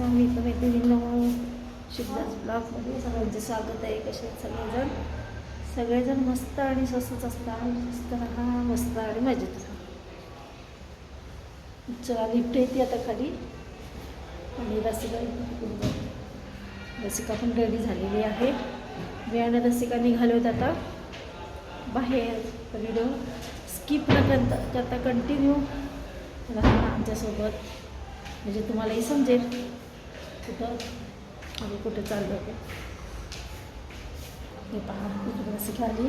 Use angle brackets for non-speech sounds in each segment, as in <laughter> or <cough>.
स्वामी मैत्रिणींनो शिवदास ब्लॉगमध्ये सगळ्यांचे स्वागत आहे. कसे आहेत सगळेजण? सगळेजण मस्त आणि स्वस्तच असतात. मस्त राहा मस्त आणि मजेत. राहा चला लिफ्ट येते आता खाली. आणि रसिका रसिका पण रेडी झालेली आहे. मी आणि रसिका निघालो आता. बाहेर व्हिडिओ स्किप न करता करता कंटिन्यू राहा आमच्यासोबत. म्हणजे तुम्हालाही समजेल. कुठं आणि कुठं चाललं ते हे पहा इकडे असं खाली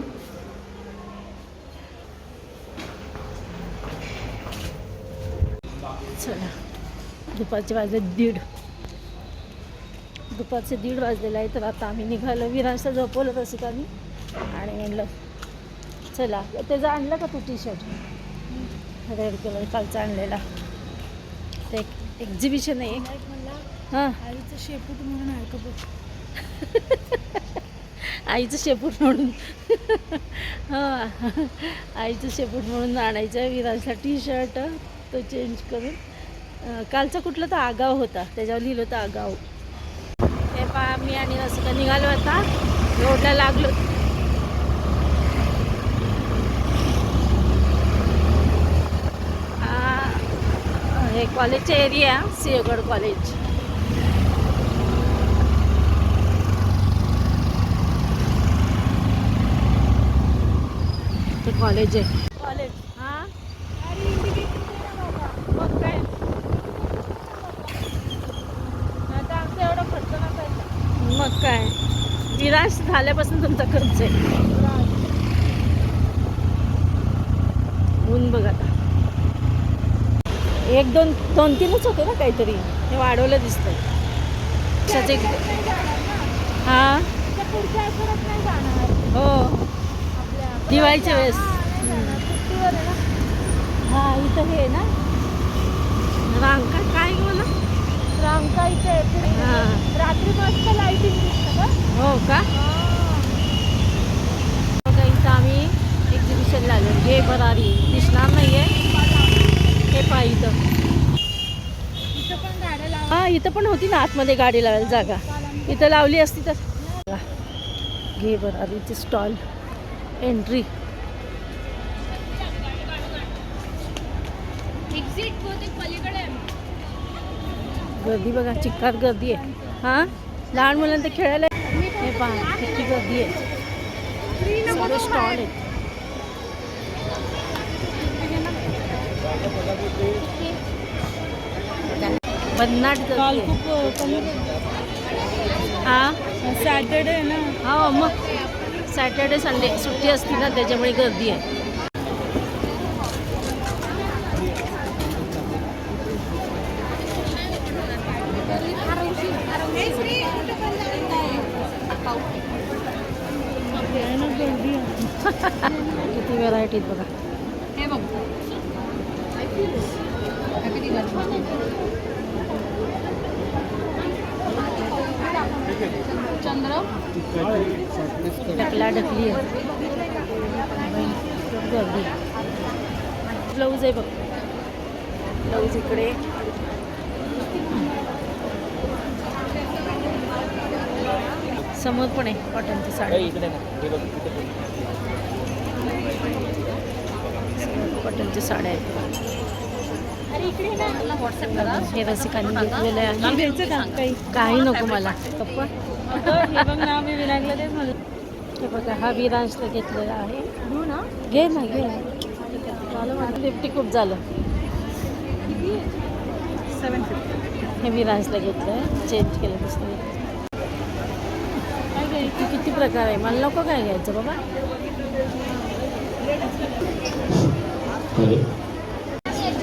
चला दुपारचे वाजले दीड. दुपारचे दीड वाजलेले आहे तर आता आम्ही निघालो विरांचं झोपवलं रसिकानी आणि म्हणलं चला त्याचं आणलं का तू टी शर्ट रेड कलर कालचा आणलेला. ते एक्झिबिशन आहे. हां. आईचं शेपूट म्हणून आहे का बघ? <laughs> आईचं शेपूट म्हणून. <laughs> हां. आईचं शेपूट म्हणून आणायचं विराजला टी शर्ट तो चेंज करून. कालचा कुठला तर आगाव होता. त्याच्यावर लिहिलं होतं आगाव. हे पहा मी आणि रसिका निघालो आता. रोडला लागलो. हा, हे कॉलेजचे एरिया सिंहगड कॉलेज ते कॉलेज आहे. कॉलेज हा? मग काय. आता आमचा एवढा खर्च नसायचा. मग काय? निराश झाल्यापासून तुमचा खर्च आहे. ऊन बघ आता. एक दोन दोन तीनच होते ना काहीतरी. हे वाढवलं दिसतंय. कशाचे हा? हो. दिवाळीच्या वेळेस. हा इथं हे ना. रांका काय मला रांका इथे हा. रात्री मस्त लाईटिंग हो का? इथं आम्ही एक्झिबिशनला आलो हे भरारी दिसणार नाही आहे हे पहा इथं. इथं पण गाड्या लावा हा इथं पण होती ना आतमध्ये गाडी लावायला जागा. इथं लावली असती तर घे भरारीचे स्टॉल एंट्री। आहे गर्दी बघा चिक्कार गर्दी आहे. हाँ? लहान मुलांना खेळायला हे पहा किती गर्दी आहे. सगळे तो स्टॉल. आहेत भन्नाट गर्दी आहे. कमी हा? सॅटर्डे ना. हो मग सॅटर्डे संडे सुट्टी असते ना त्याच्यामुळे गर्दी आहे. किती व्हरायटी बघा. हे बघ. चंद्र. ढकला ढकली आहे. गर्दी ब्लाऊज आहे बघ. ब्लाऊज इकडे. समोर पण आहे कॉटनची साडी. कॉटनच्या साड्या आहेत अरे इकडे ना व्हॉट्सअप करा हे रसिकांनी घेतलेलं आहे. काही? काही नको मला. पप्पा हे बघ ना हे हा विरांशला घेतलेला आहे. ना. घे ना घे. फिफ्टी खूप झालं. सेवन फिफ्टी हे विरांशला घेतलं आहे चेंज केलं दुसरं काय घ्यायचं? किती प्रकार आहे? मला नको काय घ्यायचं बाबा.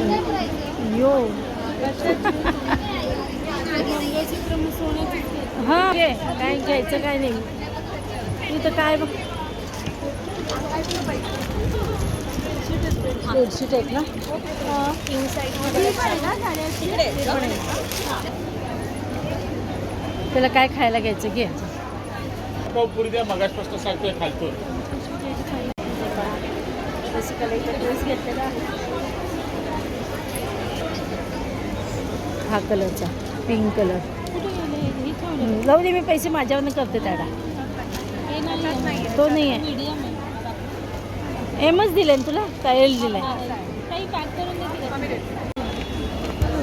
यो. हां काय घ्यायचं काय नाही. इथं काय बघ. बेडशीट आहेत ना? त्याला काय खायला घ्यायचं घे. पुरी द्या मगासपासून सांगतोय खालतो रसिकाला इथं ड्रेस घेतलेला आहे हा कलरचा पिंक कलर जाऊ दे मी पैसे माझ्यावरनं करते त्याला. तो नाही आहे आहे एमच दिले ना तुला? का एल दिलाय? काही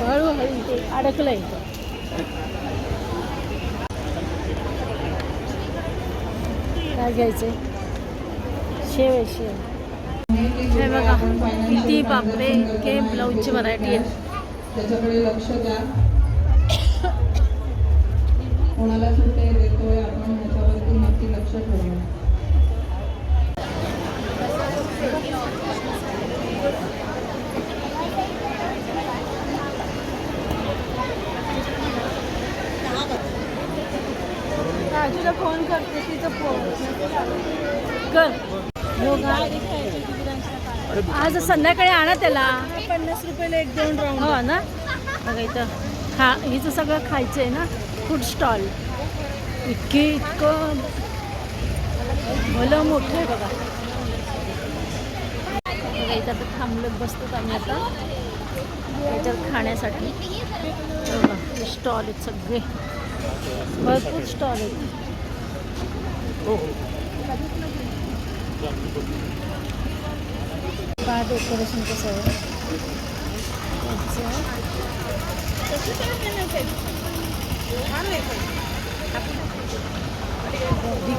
हळूहळू अडकलं आहे काय घ्यायचंय? शेव आहे शेव. हे बघा किती बापरे के ब्लाऊजची व्हरायटी आहे. त्याच्याकडे लक्ष द्या. कोणाला सुट्टे देतोय आपण ह्याच्यावरती नक्की लक्ष ठेवूया. राजूला फोन करते तिचं फोन कर? आज संध्याकाळी आणा त्याला. पन्नास रुपयाला एक दोन राऊंड हो ना? बघा इथं. खा हिचं सगळं खायचं आहे ना? फूड स्टॉल इतके इतकं भलं मोठं आहे बघा. बघा इथं आता थांबलं बसतो आम्ही आता. याच्यात खाण्यासाठी. स्टॉल आहेत सगळे. भरपूर स्टॉल आहेत. पहा डेकोरेशन कसं आहे?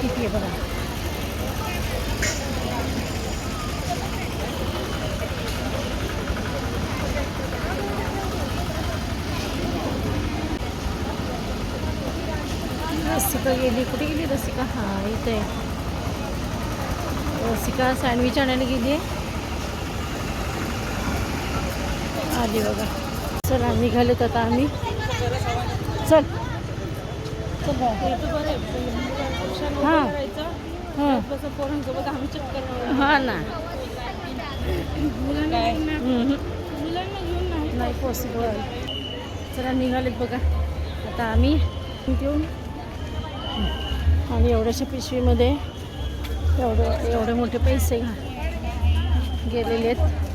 किती आहे बघा रसिका गेली. कुठे गेली रसिका? हां इथे. आहे. रसिका सँडविच आणायला गेली आहे आली बघा. चला निघालोत आता आम्ही. चल. चल हां. हां. हा ना. नाही- पॉसिबल चला निघालेत बघा. आता आम्ही घेऊन. आणि एवढ्याशा पिशवीमध्ये एवढे एवढे मोठे पैसे गेलेले आहेत.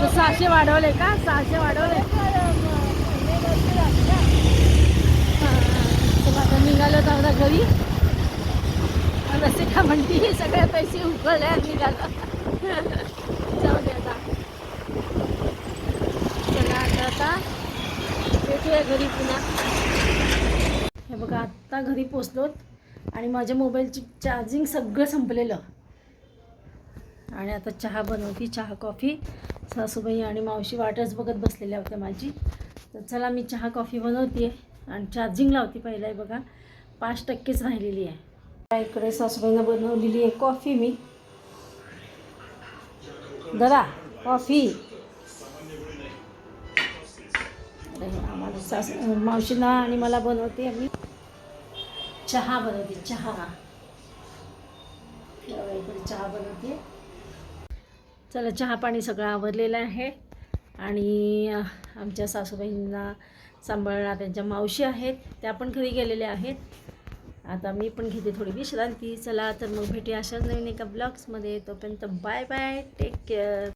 आता सहाशे वाढवले का? सहाशे वाढवले. आता निघालो तर आता घरी. रसिका म्हणती सगळे पैसे उकळले आणि निघालो. जाऊ दे आता. चला आता आता भेटूया घरी पुन्हा. हे बघा आत्ता घरी पोचलोत आणि माझ्या मोबाईलची चार्जिंग सगळं संपलेलं. आणि आता चहा बनवती चहा कॉफी सासूबाई आणि मावशी वाटच बघत बसलेल्या होत्या माझी. तर चला मी चहा कॉफी बनवते आणि चार्जिंग लावते पहिला आहे बघा. पाच टक्केच राहिलेली आहे. इकडे सासूबाईनं बनवलेली आहे कॉफी मी. दादा कॉफी. आम्हाला सास मावशींना आणि मला बनवते आम्ही चहा बनवते चहा. इकडे चहा बनवते. चला चहा पाणी सगळं आवरलेलं आहे. आणि आमच्या सासूबाईंना सांभाळणार त्यांच्या मावशी आहेत. त्या पण घरी गेलेल्या आहेत. आता मी पण घेते थोडी विश्रांती. चला तर मग भेटूया अशाच नवीन एका ब्लॉग्समध्ये. तोपर्यंत बाय बाय. Take care